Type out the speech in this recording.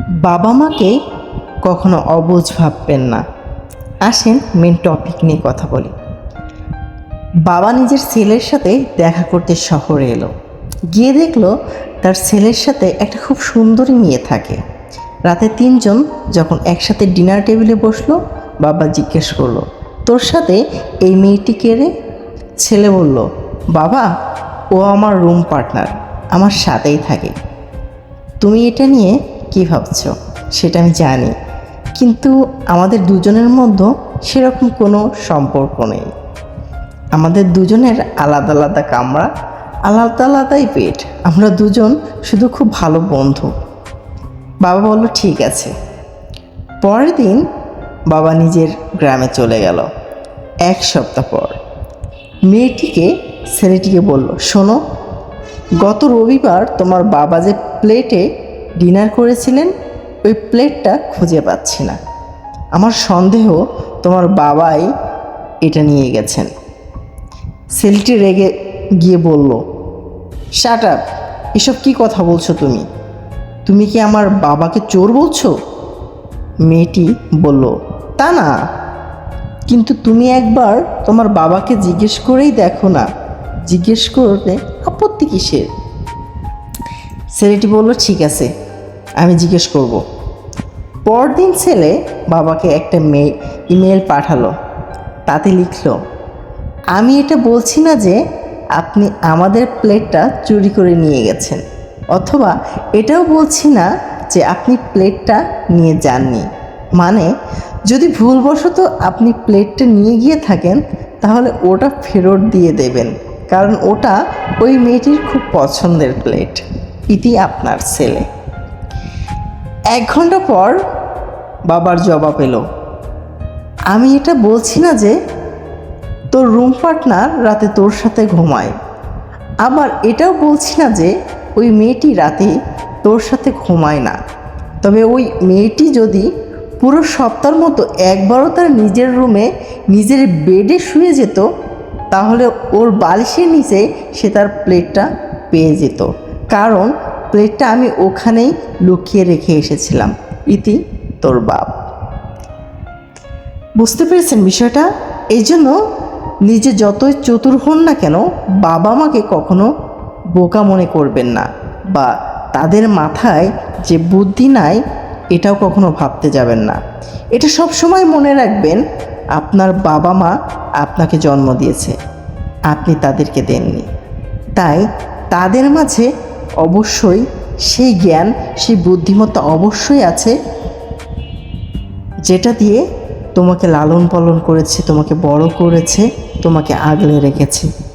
বাবা মাকে কখনো অবুঝ ভাববেন না। আসেন মেন টপিক নিয়ে কথা বলি। বাবা নিজের ছেলের সাথে দেখা করতে শহরে এলো। গিয়ে দেখল তার ছেলের সাথে একটা খুব সুন্দরী মেয়ে থাকে। রাতে তিনজন যখন একসাথে ডিনার টেবিলে বসল, বাবা জিজ্ঞেস করল, তোর সাথে এই মেয়েটি কে রে? ছেলে বলল, বাবা, ও আমার রুম পার্টনার আমার সাথেই থাকে। তুমি এটা নিয়ে কী ভাবছ? সেটা আমি জানি। কিন্তু আমাদের দুজনের মধ্যে সেরকম কোনো সম্পর্ক নেই। আমাদের দুজনের আলাদা আলাদা কামরা, আলাদা আলাদাই পেট। আমরা দুজন শুধু খুব ভালো বন্ধু। বাবা বলল, ঠিক আছে। পরের দিন বাবা নিজের গ্রামে চলে গেল। এক সপ্তাহ পর মেয়েটিকে, ছেলেটিকে বলল, শোনো, গত রবিবার তোমার বাবা যে প্লেটে ডিনার করেছিলেন, ওই প্লেটটা খুঁজে পাচ্ছি না। আমার সন্দেহ তোমার বাবাই এটা নিয়ে গেছেন। সেলটি রেগে গিয়ে বলল শাট আপ এসব কী কথা বলছো তুমি? তুমি কি আমার বাবাকে চোর বলছো? মেয়েটি বলল, তা না। কিন্তু তুমি একবার তোমার বাবাকে জিজ্ঞেস করেই দেখো না। জিজ্ঞেস করলে আপত্তি কিসের? ছেলেটি বলল, ঠিক আছে, আমি জিজ্ঞেস করব। পরদিন ছেলে বাবাকে একটা মে ইমেল পাঠালো। তাতে লিখল, আমি এটা বলছি না যে আপনি আমাদের প্লেটটা চুরি করে নিয়ে গেছেন, অথবা এটাও বলছি না যে আপনি প্লেটটা নিয়ে যাননি। মানে যদি ভুলবশত আপনি প্লেটটা নিয়ে গিয়ে থাকেন, তাহলে ওটা ফেরত দিয়ে দেবেন, কারণ ওটা ওই মেয়েটির খুব পছন্দের প্লেট। ইতি আপনার ছেলে। এক ঘণ্টা পর বাবার জবাব এলো। আমি এটা বলছি না যে তোর রুম পার্টনার রাতে তোর সাথে ঘুমায়। আবার এটাও বলছি না যে ওই মেয়েটি রাতে তোর সাথে ঘুমায় না। তবে ওই মেয়েটি যদি পুরো সপ্তাহের মতো একবারও তার নিজের রুমে নিজের বেডে শুয়ে যেত, তাহলে ওর বালিশের নিচে সে তার প্লেটটা পেয়ে যেত। কারণ প্লেটটা আমি ওখানেই লুকিয়ে রেখে এসেছিলাম। ইতি তোর বাপ। বুঝতে পেরেছেন বিষয়টা? এই জন্য নিজে যতই চতুর হন না কেন, বাবা মাকে কখনো বোকা মনে করবেন না বা তাদের মাথায় যে বুদ্ধি নাই, এটাও কখনো ভাবতে যাবেন না। এটা সব সময় মনে রাখবেন, আপনার বাবা মা আপনাকে জন্ম দিয়েছে। আপনি তাদেরকে দেননি। তাই তাদের মাঝে অবশ্যই সেই জ্ঞান, সেই বুদ্ধিমত্তা অবশ্যই আছে, যেটা দিয়ে তোমাকে লালন পালন করেছে, তোমাকে বড় করেছে, তোমাকে আগলে রেখেছে।